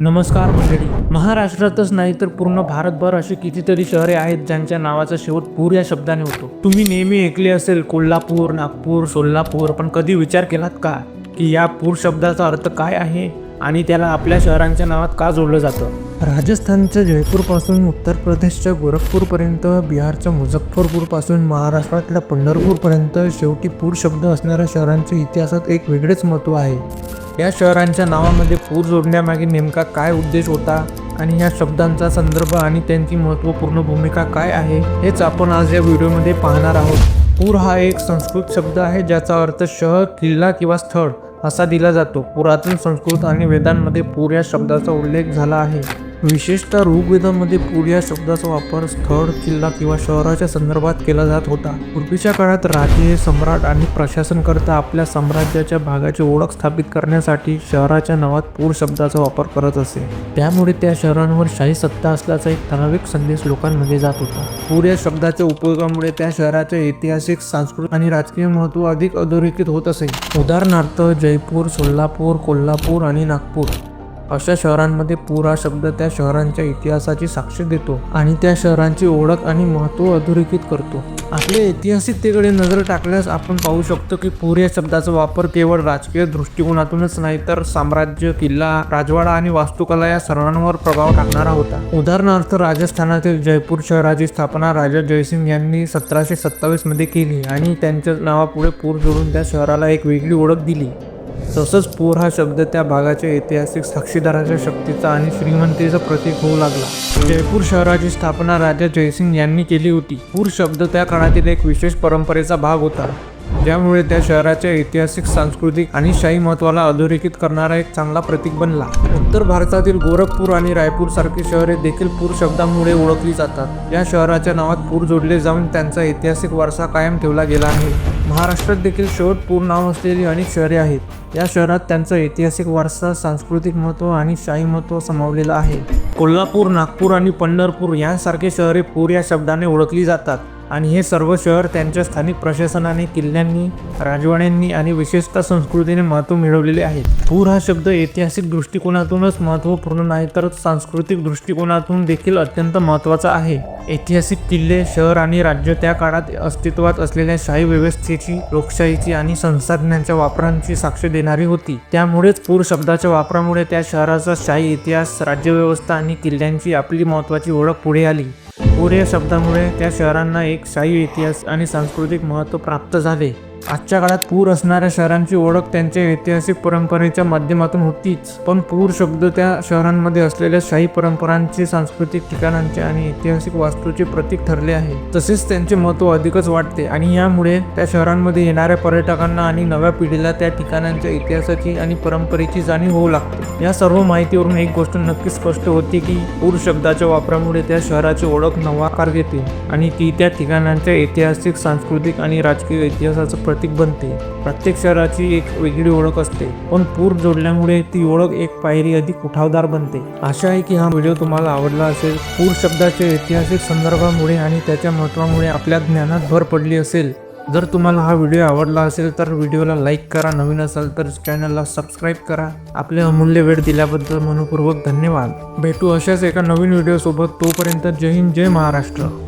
नमस्कार मंडळी. महाराष्ट्रातच नाही तर पूर्ण भारतभर अशी कितीतरी शहरे आहेत ज्यांच्या नावाचा शेवट पूर या शब्दाने होतो. तुम्ही नेहमी ऐकले असेल कोल्हापूर नागपूर सोलापूर पण कधी विचार केलात का? की या पूर शब्दाचा अर्थ काय आहे आणि त्याला आपल्या शहरांच्या नावात का जोडलं जातं? राजस्थानच्या जयपूरपासून उत्तर प्रदेशच्या गोरखपूरपर्यंत बिहारच्या मुझफ्फरपूरपासून महाराष्ट्रातल्या पंढरपूरपर्यंत शेवटी पूर शब्द असणाऱ्या शहरांच्या इतिहासात एक वेगळेच महत्त्व आहे. या शहरांच्या नावामध्ये पूर जोडण्यामागे नेमका काय उद्देश होता आणि या शब्दांचा संदर्भ आणि त्यांची महत्त्वपूर्ण भूमिका काय आहे हेच आपण आज या व्हिडिओमध्ये पाहणार आहोत. पूर हा एक संस्कृत शब्द आहे ज्याचा अर्थ शहर किल्ला किंवा स्थळ असा दिला जातो. पुरातन संस्कृत आणि वेदांमध्ये पूर या शब्दाचा उल्लेख झाला आहे. विशेषतः ऋग्वेदामध्ये पूर या शब्दाचा वापर स्थळ किल्ला किंवा शहराच्या संदर्भात केला जात होता. पूर्वीच्या काळात राजे सम्राट आणि प्रशासनकर्ता आपल्या साम्राज्याच्या भागाची ओळख स्थापित करण्यासाठी शहराच्या नावात पूर शब्दाचा वापर करत असे. त्यामुळे त्या शहरांवर शाही सत्ता असल्याचा एक ठराविक संदेश लोकांमध्ये जात होता. पूर या शब्दाच्या उपयोगामुळे त्या शहराचे ऐतिहासिक सांस्कृतिक आणि राजकीय महत्त्व अधिक अधोरेखित होत असे. उदाहरणार्थ जयपूर सोलापूर कोल्हापूर आणि नागपूर. अशा शहरांमध्ये पूर हा शब्द त्या शहरांच्या इतिहासाची साक्ष देतो आणि त्या शहरांची ओळख आणि महत्त्व अधोरेखित करतो. आपल्या ऐतिहासिकतेकडे नजर टाकल्यास आपण पाहू शकतो की पूर या शब्दाचा वापर केवळ राजकीय दृष्टिकोनातूनच नाही तर साम्राज्य किल्ला राजवाडा आणि वास्तुकला या सर्वांवर प्रभाव टाकणारा होता. उदाहरणार्थ राजस्थानातील जयपूर शहराची स्थापना राजा जयसिंग यांनी सतराशे सत्तावीसमध्ये केली आणि त्यांच्या नावापुढे पूर जोडून त्या शहराला एक वेगळी ओळख दिली. तसंच पूर हा शब्द त्या भागाच्या ऐतिहासिक साक्षीदाराच्या शक्तीचा आणि श्रीमंतीचं प्रतीक होऊ लागला. जयपूर शहराची स्थापना राजा जयसिंग यांनी केली होती. पूर शब्द त्या काळातील एक विशेष परंपरेचा भाग होता. ज्यामुळे त्या शहराच्या ऐतिहासिक सांस्कृतिक आणि शाही महत्वाला अधोरेखित करणारा एक चांगला प्रतीक बनला. उत्तर भारतातील गोरखपूर आणि रायपूर सारखी शहरे देखील पूर शब्दामुळे ओळखली जातात. या शहराच्या नावात पूर जोडले जाऊन त्यांचा ऐतिहासिक वारसा कायम ठेवला गेला आहे. महाराष्ट्रात देखील शेवट पूर नाव असलेली अनेक शहरे आहेत. या शहरात त्यांचा ऐतिहासिक वारसा सांस्कृतिक महत्त्व आणि शाही महत्त्व समावलेलं आहे. कोल्हापूर नागपूर आणि पंढरपूर यांसारखे शहरे पूर या शब्दाने ओळखली जातात. आणि हे सर्व शहर त्यांच्या स्थानिक प्रशासनाने किल्ल्यांनी राजवाड्यांनी आणि विशेषतः संस्कृतीने महत्त्व मिळवलेले आहेत. पूर हा शब्द ऐतिहासिक दृष्टिकोनातूनच महत्त्वपूर्ण नाही तर सांस्कृतिक दृष्टिकोनातून देखील अत्यंत महत्त्वाचा आहे. ऐतिहासिक किल्ले शहर आणि राज्य त्या काळात अस्तित्वात असलेल्या शाही व्यवस्थेची लोकशाहीची आणि संसाधनांच्या वापरांची साक्ष देणारी होती. त्यामुळेच पूर शब्दाच्या वापरामुळे त्या शहराचा शाही इतिहास राज्यव्यवस्था आणि किल्ल्यांची आपली महत्त्वाची ओळख पुढे आली. पूर या शब्दामुळे त्या शहरांना एक शाही इतिहास आणि सांस्कृतिक महत्त्व प्राप्त झाले. आजच्या काळात पूर असणाऱ्या शहरांची ओळख त्यांच्या ऐतिहासिक परंपरेच्या माध्यमातून होतीच. पण पूर शब्द त्या शहरांमध्ये असलेल्या शाही परंपरांचे सांस्कृतिक ठिकाणांचे आणि ऐतिहासिक वास्तूचे प्रतीक ठरले आहे. तसेच त्यांचे महत्त्व अधिकच वाटते आणि यामुळे त्या शहरांमध्ये येणाऱ्या पर्यटकांना आणि नव्या पिढीला त्या ठिकाणांच्या इतिहासाची आणि परंपरेची जाणीव होऊ लागते. या सर्व माहितीवरून एक गोष्ट नक्की स्पष्ट होती की पूर शब्दाच्या वापरामुळे त्या शहराची ओळख नवा आकार घेते आणि ती त्या ठिकाणांच्या ऐतिहासिक सांस्कृतिक आणि राजकीय इतिहासाचं प्रतीक बनते. प्रत्येक शहराची एक वेगळी ओळख असते. पण पूर जोडल्यामुळे ती ओळख एक पायरी अधिक उठावदार बनते. आशा आहे की हा व्हिडिओ तुम्हाला आवडला असेल. पूर शब्दाच्या ऐतिहासिक संदर्भामुळे आणि त्याच्या महत्त्वामुळे आपल्या ज्ञानात भर पडली असेल. जर तुम्हाला हा व्हिडिओ आवडला असेल तर व्हिडिओला लाईक करा. नवीन असाल तर चॅनलला सबस्क्राईब करा. आपले अमूल्य वेळ दिल्याबद्दल मनपूर्वक धन्यवाद. भेटू अशाच एका नवीन व्हिडिओसोबत. तोपर्यंत जय हिंद जय महाराष्ट्र.